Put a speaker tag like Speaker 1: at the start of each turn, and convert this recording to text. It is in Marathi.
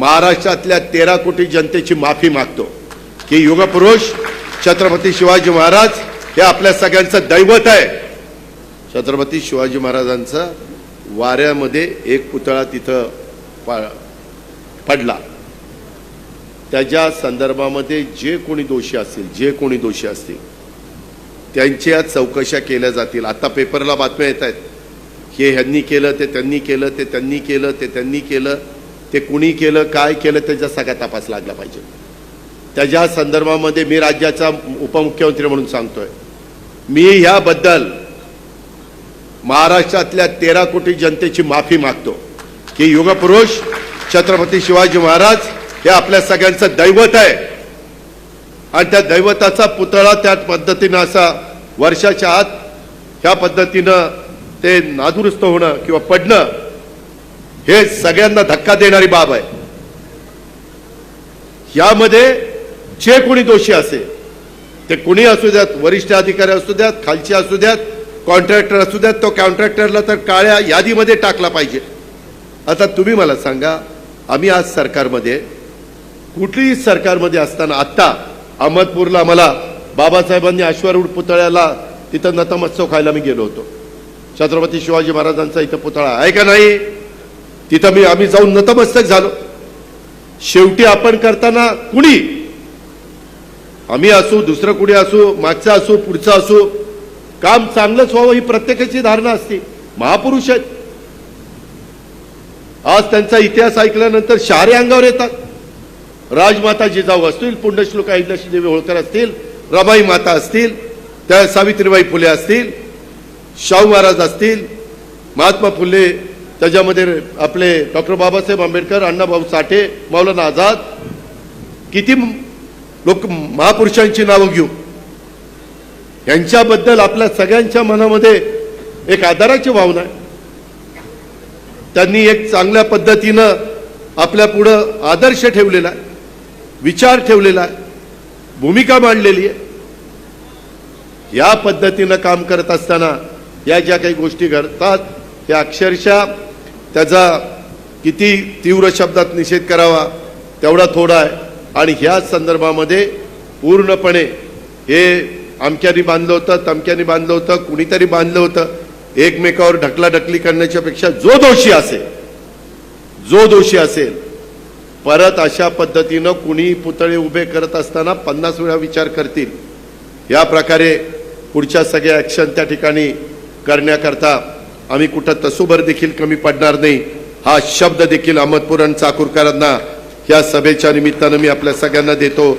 Speaker 1: महाराष्ट्रातल्या तेरा कोटी जनतेची माफी मागतो. की युगपुरुष छत्रपती शिवाजी महाराज हे आपल्या सगळ्यांचं दैवत आहे. छत्रपती शिवाजी महाराजांचा वाऱ्यामध्ये एक पुतळा तिथं पा- पडला. त्याच्या संदर्भामध्ये जे कोणी दोषी असतील जे कोणी दोषी असतील त्यांच्या चौकशा केल्या जातील. आता पेपरला बातम्या येत आहेत. हे ह्यांनी केलं ते त्यांनी केलं ते त्यांनी केलं ते त्यांनी केलं. ते कुणी केलं काय केलं त्याचा सगळा तपास लागला पाहिजे. त्याच्या संदर्भामध्ये मी राज्याचा उपमुख्यमंत्री म्हणून सांगतोय. मी ह्याबद्दल महाराष्ट्रातल्या तेरा कोटी जनतेची माफी मागतो की युगपुरुष छत्रपती शिवाजी महाराज हे आपल्या सगळ्यांचं दैवत आहे. आणि त्या दैवताचा पुतळा त्या पद्धतीनं असा वर्षाच्या आत ह्या पद्धतीनं ते नादुरुस्त होणं किंवा पडणं हे सगळ्यांना धक्का देणारी बाब आहे. यामध्ये जे कोणी दोषी असेल ते कुणी असू द्यात वरिष्ठ अधिकारी असू द्यात खालचे असू द्यात कॉन्ट्रॅक्टर असू द्यात तो कॉन्ट्रॅक्टरला तर काळ्या यादीमध्ये टाकला पाहिजे. आता तुम्ही मला सांगा आम्ही आज सरकारमध्ये कुठलीही सरकारमध्ये असताना आत्ता अहमदपूरला मला बाबासाहेबांनी अश्वारूढ पुतळ्याला तिथं नतमत्सव खायला मी गेलो होतो. छत्रपती शिवाजी महाराजांचा इथं पुतळा आहे का नाही? तिथं मी आम्ही जाऊन नतमस्तक झालो. शेवटी आपण करताना कुणी? आम्ही असू दुसरं कुणी असू मागचं असू पुढचं असू काम चांगलंच व्हावं ही प्रत्येकाची धारणा असते. महापुरुष आहेत. आज त्यांचा इतिहास ऐकल्यानंतर शहारे अंगावर येतात. राजमाता जिजाऊ असतील पुण्यश्लोक अहिल्यादेवी होळकर असतील रमाई माता असतील त्या सावित्रीबाई फुले असतील शाहू महाराज असतील महात्मा फुले त्याच्यामध्ये आपले डॉक्टर बाबासाहेब आंबेडकर अण्णाभाऊ साठे मौलाना आझाद किती लोक महापुरुषांची नावं घेऊ. यांच्याबद्दल आपल्या सगळ्यांच्या मनामध्ये एक आदराची भावना आहे. त्यांनी एक चांगल्या पद्धतीनं आपल्या पुढं आदर्श ठेवलेला आहे विचार ठेवलेला आहे भूमिका मांडलेली आहे. या पद्धतीनं काम करत असताना या ज्या काही गोष्टी घडतात त्या अक्षरशः त्याचा किती तीव्र शब्दात निषेध करावा तेवढा थोडा आहे. आणि ह्या संदर्भामध्ये पूर्णपणे हे अमक्यानी बांधलं होतं तमक्यानी बांधलं होतं कुणीतरी बांधलं होतं. एकमेकावर ढकलाढकली करण्याच्या पेक्षा जो दोषी असेल जो दोषी असेल परत अशा पद्धतीनं कुणी पुतळे उभे करत असताना पन्नास वेळा विचार करतील. या प्रकारे पुढच्या सगळ्या ॲक्शन त्या ठिकाणी करण्याकरता आम्ही कुठं तसूभर देखील कमी पडणार नाही. हा शब्द देखील अहमदपूर आणि चाकूरकरांना या सभेच्या निमित्तानं मी आपल्या सगळ्यांना देतो.